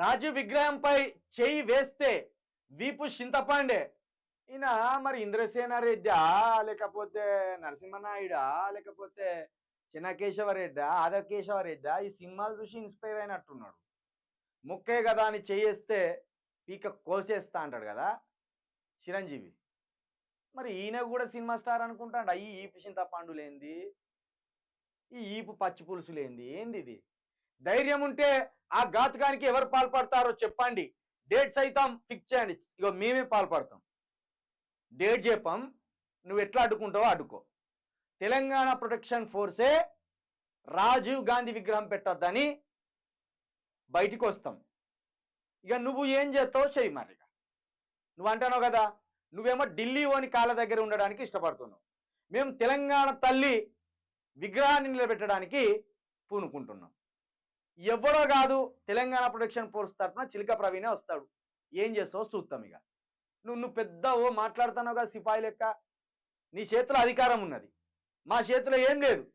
రాజు విగ్రహంపై చేయి వేస్తే వీపు చింతపాండే. ఈయన మరి ఇంద్రసేన రెడ్డా లేకపోతే నరసింహనాయుడా లేకపోతే చిన్నకేశవరెడ్డా ఆదవకేశవరెడ్డా ఈ సినిమాలు చూసి ఇన్స్పైర్ అయినట్టున్నాడు. ముక్కే కదా అని చేయేస్తే పీక కోసేస్తా అంటాడు కదా చిరంజీవి. మరి ఈయన కూడా సినిమా స్టార్ అనుకుంటాడు? ఈ ఈపు చింతపాండులేంది ఈ ఈపు పచ్చి పులుసులేంది ఏంది ఇది? ధైర్యం ఉంటే ఆ ఘాతుకానికి ఎవరు పాల్పడతారో చెప్పండి. డేట్ సైతం ఫిక్స్ చేయండి. ఇగో మేమే పాల్పడతాం. డేట్ చెప్పాం. నువ్వు ఎట్లా అడ్డుకుంటావో అడ్డుకో. తెలంగాణ ప్రొటెక్షన్ ఫోర్సే రాజీవ్ గాంధీ విగ్రహం పెట్టొద్దని బయటికి వస్తాం ఇక నువ్వు ఏం చేస్తావో చెయ్యి మరి ఇక నువ్వు అంటున్నావు కదా నువ్వేమో ఢిల్లీ ఓని కాళ్ళ దగ్గర ఉండడానికి ఇష్టపడుతున్నావు. మేము తెలంగాణ తల్లి విగ్రహాన్ని నిలబెట్టడానికి పూనుకుంటున్నాం. ఎవడో కాదు తెలంగాణ ప్రొటెక్షన్ ఫోర్స్ తరఫున చిలక ప్రవీణే వస్తాడు. ఏం చేస్తావో చూస్తాం ఇక. నువ్వు నువ్వు పెద్ద ఓ మాట్లాడుతున్నావు కదా సిపాయి లెక్క. నీ చేతిలో అధికారం ఉన్నది. మా చేతిలో ఏం లేదు.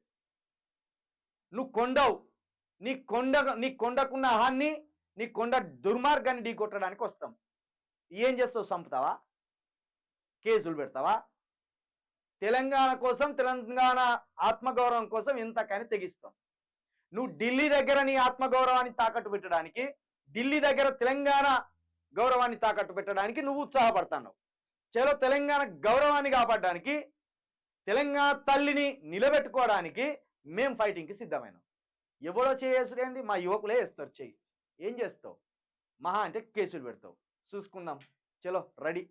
నువ్వు కొండవు. నీ కొండ నీ కొండకున్న అహాన్ని నీ కొండ దుర్మార్గాన్ని ఢీ కొట్టడానికి వస్తాం. ఏం చేస్తావు చంపుతావా? కేసులు పెడతావా? తెలంగాణ కోసం తెలంగాణ ఆత్మగౌరవం కోసం ఎంతకని తెగిస్తాం. నువ్వు ఢిల్లీ దగ్గర నీ ఆత్మగౌరవాన్ని తాకట్టు పెట్టడానికి ఢిల్లీ దగ్గర తెలంగాణ గౌరవాన్ని తాకట్టు పెట్టడానికి నువ్వు ఉత్సాహపడుతున్నావు. చలో తెలంగాణ గౌరవాన్ని కాపాడడానికి తెలంగాణ తల్లిని నిలబెట్టుకోవడానికి మేము ఫైటింగ్కి సిద్ధమైనాం. ఎవరో చేసుడేంది మా యువకులే వేస్తారు చెయ్యి ఏం చేస్తావు? మహా అంటే కేసులు పెడతావు. చూసుకుందాం. చలో రెడీ.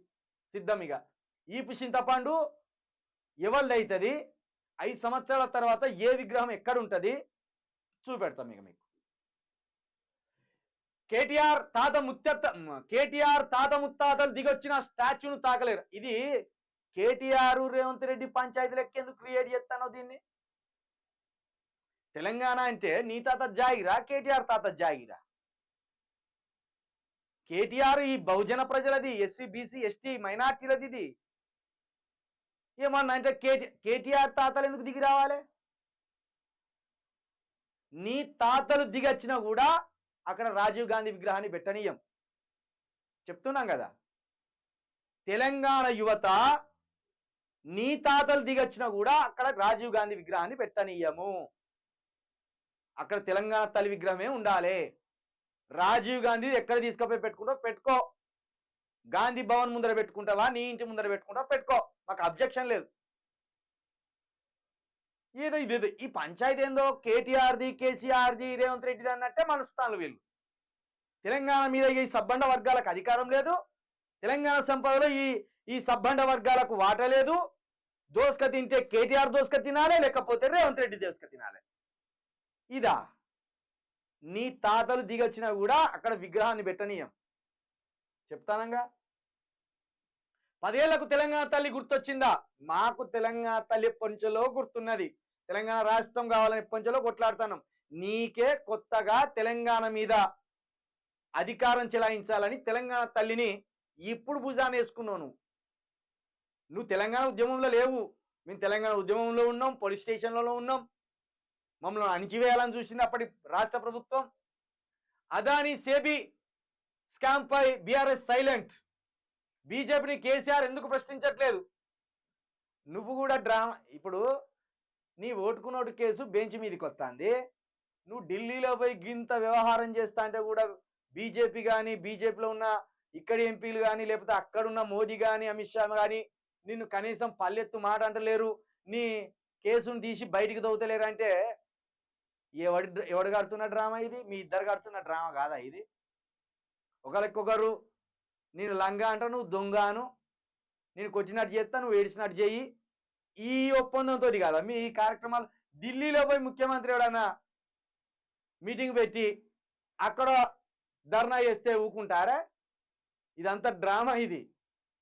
సిద్ధం ఇక. ఈపు చింతపండు ఎవరిదైతుంది? ఐదు సంవత్సరాల తర్వాత ఏ విగ్రహం ఎక్కడ ఉంటుంది? చూపెడతాం ఇక మీకు. కేటీఆర్ తాత ముత్త కేటీఆర్ తాత ముత్తాతలు దిగొచ్చిన స్టాచ్యూను తాకలేరు. ఇది కేటీఆర్ రేవంత్ రెడ్డి పంచాయతీ లెక్క ఎందుకు క్రియేట్ చేస్తానో దీన్ని? తెలంగాణ అంటే నీ తాత జాగిరా కేటీఆర్ తాత జాగిరా కేటీఆర్ ఈ బహుజన ప్రజలది ఎస్సీ బీసీ ఎస్టీ మైనార్టీలది ఇది. ఏమన్నా అంటే కేటీ కేటీఆర్ తాతలు ఎందుకు దిగి రావాలి? నీ తాతలు దిగచ్చినా కూడా అక్కడ రాజీవ్ గాంధీ విగ్రహాన్ని పెట్టనీయం. చెప్తున్నాం కదా. తెలంగాణ యువత నీ తాతలు దిగచ్చినా కూడా అక్కడ రాజీవ్ గాంధీ విగ్రహాన్ని పెట్టనీయము. అక్కడ తెలంగాణ తల్లి విగ్రహమే ఉండాలి. రాజీవ్ గాంధీ ఎక్కడ తీసుకుపోయి పెట్టుకుంటావు? పెట్టుకో. గాంధీ భవన్ ముందర పెట్టుకుంటావా? నీ ఇంటి ముందర పెట్టుకుంటావా? పెట్టుకో. మాకు అబ్జెక్షన్ లేదు. ఏదో ఇదేదో ఈ పంచాయతీ ఏందో కేటీఆర్ది కేసీఆర్ది రేవంత్ రెడ్డిది అన్నట్టే మనస్తాను వీళ్ళు. తెలంగాణ మీద ఈ సబ్బండ వర్గాలకు అధికారం లేదు. తెలంగాణ సంపదలో ఈ ఈ సబ్బండ వర్గాలకు వాట లేదు. దోసుక తింటే కేటీఆర్ దోసుక తినాలే లేకపోతే రేవంత్ రెడ్డి దోసుక తినాలే. ఇదా. నీ తాతలు దిగొచ్చినా కూడా అక్కడ విగ్రహాన్ని పెట్టనీయం. చెప్తానంగా? పదేళ్ళకు తెలంగాణ తల్లి గుర్తొచ్చిందా? మాకు తెలంగాణ తల్లి పొంచలో గుర్తున్నది. తెలంగాణ రాష్ట్రం కావాలని పొంచలో కొట్లాడుతున్నాం. నీకే కొత్తగా తెలంగాణ మీద అధికారం చెలాయించాలని తెలంగాణ తల్లిని ఇప్పుడు భుజాన్ని వేసుకున్నావు నువ్వు. నువ్వు తెలంగాణ ఉద్యమంలో లేవు. మేము తెలంగాణ ఉద్యమంలో ఉన్నాం పోలీస్ స్టేషన్లలో ఉన్నాం. మమ్మల్ని అణిచివేయాలని చూసింది అప్పటి రాష్ట్ర ప్రభుత్వం. అదాని సేబీ స్కామ్ పై బీఆర్ఎస్ సైలెంట్. బీజేపీని కేసీఆర్ ఎందుకు ప్రశ్నించట్లేదు? నువ్వు కూడా డ్రామా ఇప్పుడు నీ ఓటుకున్నోటు కేసు బెంచ్ మీదకి వస్తుంది. నువ్వు ఢిల్లీలో పోయి గింత వ్యవహారం చేస్తా అంటే కూడా బీజేపీ కానీ బీజేపీలో ఉన్న ఇక్కడి ఎంపీలు కానీ లేకపోతే అక్కడున్న మోదీ కానీ అమిత్ షా కానీ నిన్ను కనీసం పల్లెత్తు మాట అంటలేరు. నీ కేసును తీసి బయటికి దౌతలేరు అంటే ఎవడి ఎవడు కడుతున్న డ్రామా ఇది? మీ ఇద్దరు కడుతున్న డ్రామా కాదా ఇది? ఒకరికొకరు నేను లంగా అంట నువ్వు దొంగను. నేను కొట్టినట్టు చేస్తా నువ్వు ఏడిచినట్టు చెయ్యి ఈ ఒప్పందంతో కాదా మీ ఈ కార్యక్రమాలు ఢిల్లీలో పోయి ముఖ్యమంత్రి ఎవడన్నా మీటింగ్ పెట్టి అక్కడ ధర్నా చేస్తే ఊకుంటారా? ఇదంతా డ్రామా ఇది.